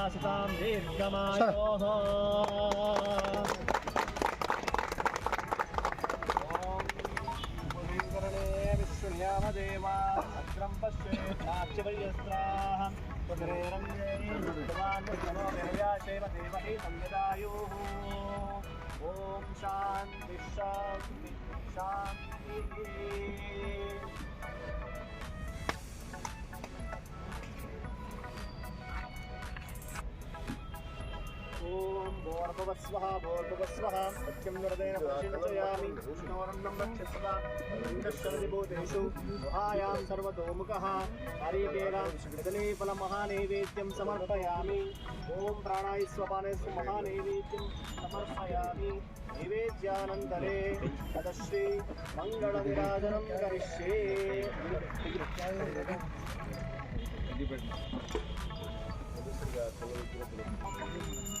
सुतां दीर्घमायोः विश्वनियामदेवा अग्रं पश्येत्ताक्षपर्यस्त्राः कुदिरेरङ्गैर्भगवान्विष्णोर्याशैव देवहि संयदायुः ॐ शान्ति शान्ति शान्तिः भोर्भवस्वः भोर्भवस्वः सत्यं गुहायां सर्वतोमुखः। हरिकेन कदलीफलमहानैवेद्यं समर्पयामि। ॐ प्राणाय स्वपाने महानैवेद्यं समर्पयामि। नैवेद्यानन्तरे तदश्री मङ्गलविराजनं करिष्ये। निर्याय श्रियं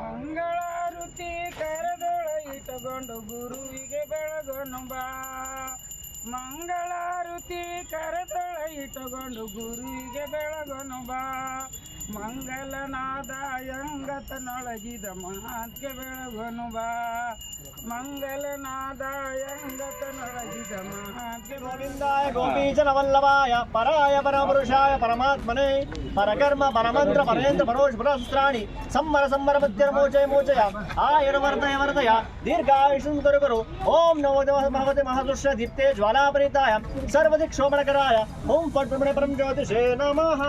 ಮಂಗಳಾರುತಿ ಕರೆದೊಳಗಿ ತಗೊಂಡು ಗುರುವಿಗೆ ಬೆಳಗೊನು ಬಾ मारुति करतु गुरी बेगन बा मंगल नादायंगतनोद महात के बेगन बा मंगल नादायंगतनोद महात गोविंदाय गोपीचन वल्लवाय पराय परमुषाय परमात्मने परकर्म परमंत्र परेन्द्र परोष परस्त्राणि संवर संवर मध्यर मोचय मोचय आयुर वर्धय वर्धय दीर्घायुषं करु करु ओम नमो भगवते महादुष्य दीप्ते ज्वालापरीताय सर्वाधिक शोभणकराय ओम पट्टमणे परम ज्योतिषे नमः।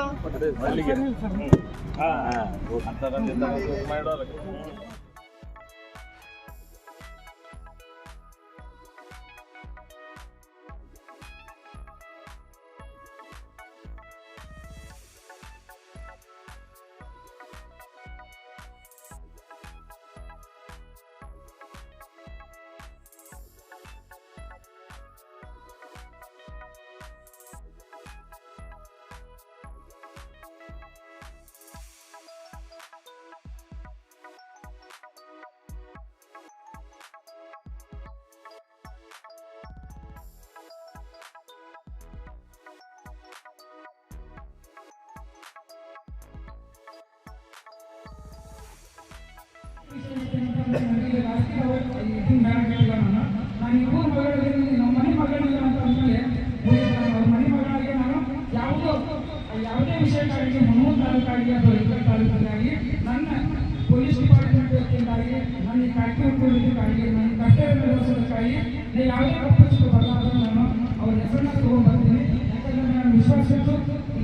ವಿಶ್ವಾಸ ಇಟ್ಟು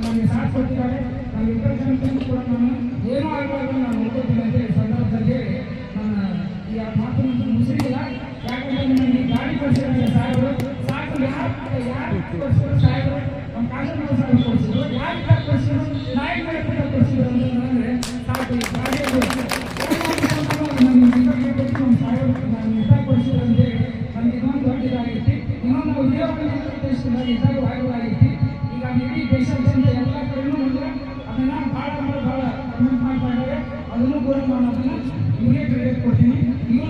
ನನಗೆ ಸಾಥ್ ಕೊಟ್ಟಿದ್ದಾರೆ. ಇತರ ಜನತೆಗೂ ಕೂಡ ನಾನು ಏನೂ ಆಗಬಾರ್ದು ನಾನು ಈ ಮಾತನ್ನು ಮುಗಿಸಿಲ್ಲ ಯಾಕಂದ್ರೆ ನನಗೆ ಈ ಗಾಡಿ ಕಳಿಸಿದ್ರೆ ಸಾಹೇಬರು ಸಾಕು ಯಾರು ಯಾರು ಕಳಿಸಿದ್ರು ಸಾಹೇಬರು ಒಂದು ಕಾನೂನು ಸಾಹೇಬರು ಕೊಡಿಸಿದ್ರು ಯಾರು ಕಳಿಸಿದ್ರು ನಾಯಕ ಕೊಡಿಸಿದ್ರು ಅಂತಂದ್ರೆ ಸಾಕು ಈ ಆಗಲಾಗಿತ್ತು ಈಗ ಇಡೀ ಎಲ್ಲ ಕಡೆನೂ ಒಂದು ಅದನ್ನ ಭಾಳ ಅಂದ್ರೆ ಭಾಳ ಕಮೆಂಟ್ ಮಾಡ್ತಾ ಇದ್ದಾರೆ ಅದನ್ನು ಕೂಡ ನಾನು ಅದನ್ನು ನಿಮಗೆ ಕ್ರೆಡಿಟ್ ಕೊಡ್ತೀನಿ ನೀವು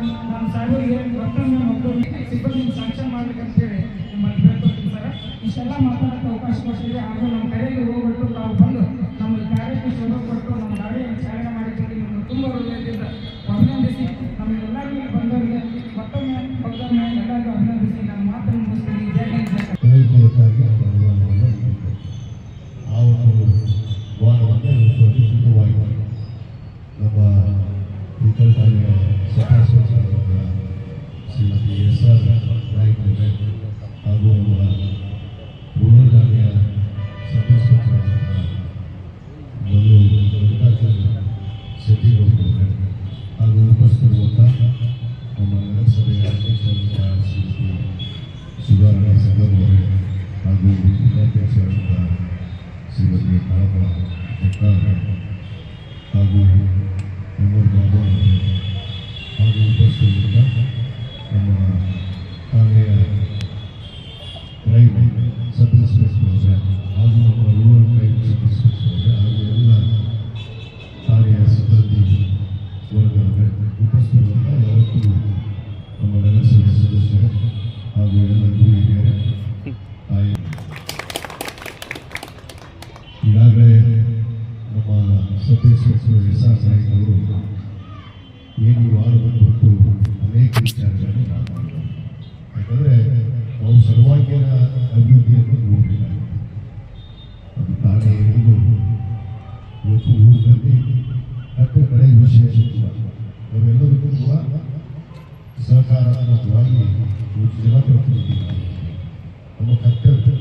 ನಮ್ಮ ಸಾಹೇಬರಿಗೆ ಮತ್ತೊಮ್ಮೆ ಮಕ್ಕಳು ಸಿಬ್ಬಂದಿ ಸಾಕ್ಷರ ಮಾಡ್ಬೇಕಂತೇಳಿ ನಿಮ್ಮಲ್ಲಿ ಕೇಳ್ಕೊಳ್ತೀನಿ ಸರ್. ಇಷ್ಟೆಲ್ಲ ಮಾತಾಡೋಕ್ಕೆ ಹಾಗೂ ನಮ್ಮ ಪೂರ್ವಜಾತಿಯ ಸದಸ್ಯರಾದಂತಹ ಮಧು ಮಲ್ಲಿಕಾರ್ಜುನ ಶೆಟ್ಟಿಗೌಡರವರೇ ಹಾಗೂ ಉಪಸ್ಥಿತಿರುವಂಥ ನಮ್ಮ ನಗರಸಭೆಯ ಅಧ್ಯಕ್ಷರಾದಂತಹ ಶ್ರೀಮತಿ ಸುಧಾರಣೆ ಸಂಗಮವರೇ ಹಾಗೂ ಉಪಾಧ್ಯಕ್ಷರಾದಂತಹ ಶ್ರೀಮತಿ ಕಾಳಮ್ಮ ಜಗ್ಗಾರ್ ಸರ್ವಾಂಗೀಣ ಅಭಿವೃದ್ಧಿಯನ್ನು ನೋಡಬೇಕಾಗಿದೆ ಅದು ಕಾರಣ ಏನಿದು ಇವತ್ತು ಊರಿನಲ್ಲಿ ಕಟ್ಟೆ ಕಡೆ ವಿಶೇಷ ಅವರೆಲ್ಲರಿಗೂ ಕೂಡ ಸಹಕಾರಾತ್ಮಕವಾಗಿ ಇವತ್ತು ನಮ್ಮ ಕರ್ತವ್ಯ.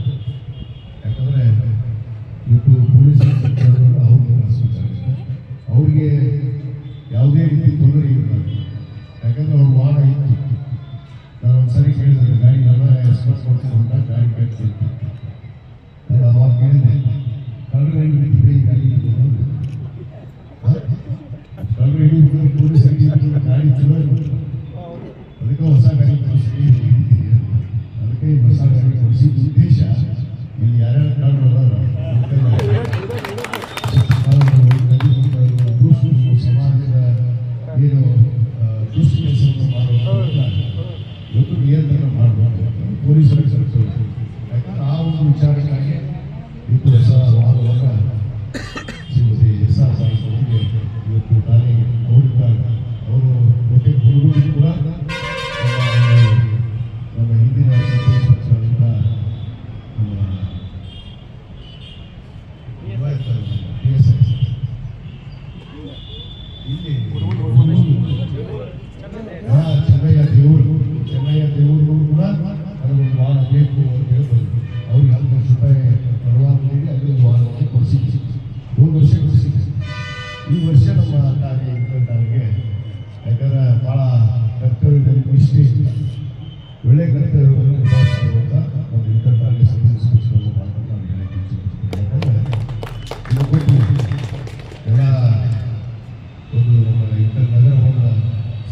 ನನ್ನ ಎಕ್ಸ್ಪ್ರೆಸ್ ಕೊಡ್ತೀನಿ ಅಂತ ಗಾಡಿ ಕೇಳ್ತೀನಿ ಅದು ಅವಾಗ ಕೇಳಿದೆ ಕಳ್ಳರು ಹೆಂಗೆ ಹಿಡಿತೀವಿ ಈ ಗಾಡಿ ಕಳ್ಳರು ಹಿಡಿದು ಪೊಲೀಸ್ ಹಿಡಿದು ಗಾಡಿ ಚಲೋ ಇರುತ್ತೆ. ಅದಕ್ಕೆ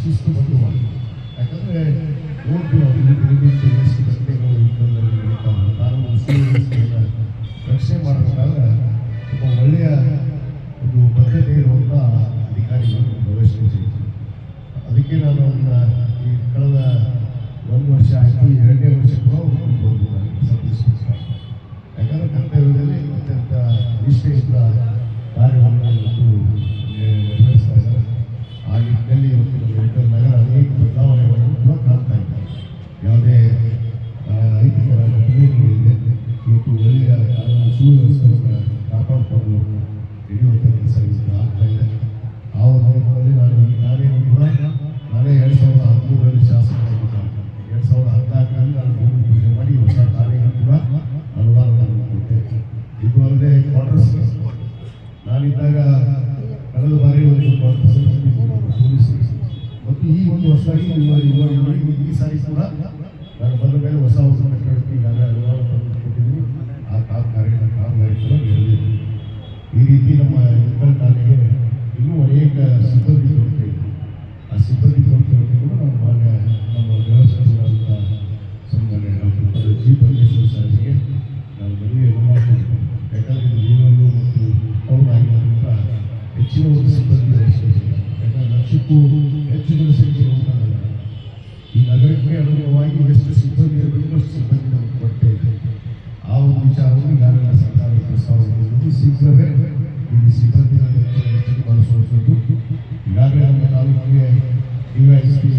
ಶಿಸ್ತುಬದ್ಧವಾಗಿ ಯಾಕಂದರೆ ಇಲ್ಲಿ ನಿರ್ಮಿತಿ ಎಷ್ಟು ಘಟನೆಗಳು ಸುವ್ಯವಸ್ಥೆಯನ್ನು ರಕ್ಷಣೆ ಮಾಡಬೇಕಾದ್ರೆ ಒಬ್ಬ ಒಳ್ಳೆಯ ಒಂದು ಬದ್ಧತೆ ಇರುವಂಥ ಅಧಿಕಾರಿಗಳನ್ನು ಪ್ರವೇಶಿಸಿ ಅದಕ್ಕೆ ನಾನು ಒಂದು ಈ ಕಳೆದ ಒಂದು ವರ್ಷ ಆಯಿತು, ಎರಡನೇ ವರ್ಷ ಕೂಡ ಹೋಗ್ಬೋದು ನಾನು ಇನ್ಸ್ಪೆಕ್ಟರ್ ಯಾಕಂದರೆ ಕರ್ತವ್ಯದಲ್ಲಿ ಅತ್ಯಂತ ನಿಷ್ಠೆಯಿಂದ ಕಾರ್ಯವನ್ನು ಇವತ್ತು ನಿರ್ವಹಿಸ್ತಾ ಇದ್ದಾರೆ. ಆ ನಿಟ್ಟಿನಲ್ಲಿ ಇವತ್ತು ನಡೆಯುವಂಥ ಕೆಲಸ ಆಗ್ತಾ ಇದೆ ನಾನು ನಾನೇನು ಕೂಡ ನಾನೇ ಎರಡು ಸಾವಿರದ ಹದಿಮೂರರಲ್ಲಿ ಶಾಸಕರಾಗಿದ್ದೆ ಎರಡು ಸಾವಿರದ ನಾನು ಭೂಮಿ ಪೂಜೆ ಮಾಡಿ ಹೊಸ ಕಾರ್ಯಗಳು ಕೂಡ ಅನುದಾನವನ್ನು ಕೊಟ್ಟೆ. ಇದು ಅಲ್ಲದೆ ನಾನಿದ್ದಾಗ ಕಳೆದ ಬಾರಿ ಒಂದು ಕ್ವಾರ್ಟರ್ಸ್ ಪೊಲೀಸ್ ಮತ್ತು ಈ ಒಂದು ಹೊಸದಾಗಿ ಈ ಸಾರಿ ಕೂಡ ನಾನು ಬಂದ ಮೇಲೆ ಹೊಸ ಹೊಸ ರೀತಿ ನಮ್ಮ ಇಂಕಲ್ ಕಾಲಿಗೆ ಇನ್ನೂ ಅನೇಕ ಸಿಬ್ಬಂದಿ ಇದೆ ಆ ಸಿಬ್ಬಂದಿ ಕೊರತೆಯನ್ನು ಕೂಡ ನಾವು ಮಾನ್ಯ ನಮ್ಮ ಗೃಹ ಸಚಿವರಾದಂಥ ಸನ್ಮಾನ್ಯ ಡಾಕ್ಟರ್ ಜಿ ಪರಮೇಶ್ವರ್ ಸಾರಿಗೆ ನಾವು ಮಾಡ್ತೀನಿ ಯಾಕಂದರೆ ನೀರನ್ನು ಮತ್ತು ಅವ್ರಾಗಿರೋದ್ರಿಂದ ಹೆಚ್ಚಿನ ಒಂದು ಸಿಬ್ಬಂದಿ ಯಾಕಂದರೆ ಲಕ್ಷಕ್ಕೂ ಹೆಚ್ಚು ಜನಸಂಖ್ಯೆ ಇರುವಂಥ ನಗರ ಈ ನಗರಕ್ಕೆ ಅನುಗುಣವಾಗಿ ಎಷ್ಟು ಸಿಬ್ಬಂದಿ ಇರಬೇಕು ಅಷ್ಟು ಸಿಬ್ಬಂದಿ ನಮಗೆ ಇದೆ ಆ ಒಂದು ವಿಚಾರವನ್ನು ಈಗಾಗಲೇ ಸರ್ಕಾರ ಪ್ರಸ್ತಾವ ಶೀಘ್ರವೇ ಇಲ್ಲಿ ಸಿಬ್ಬಂದಿನ ಹೆಚ್ಚಿನ ಹೆಚ್ಚಿಗೆ ಬಳಸುವಂಥದ್ದು ಈಗಾಗಲೇ ನಮ್ಮ ತಾಲೂಕಿಗೆ ಡಿ ವೈ ಎಸ್ ಪಿ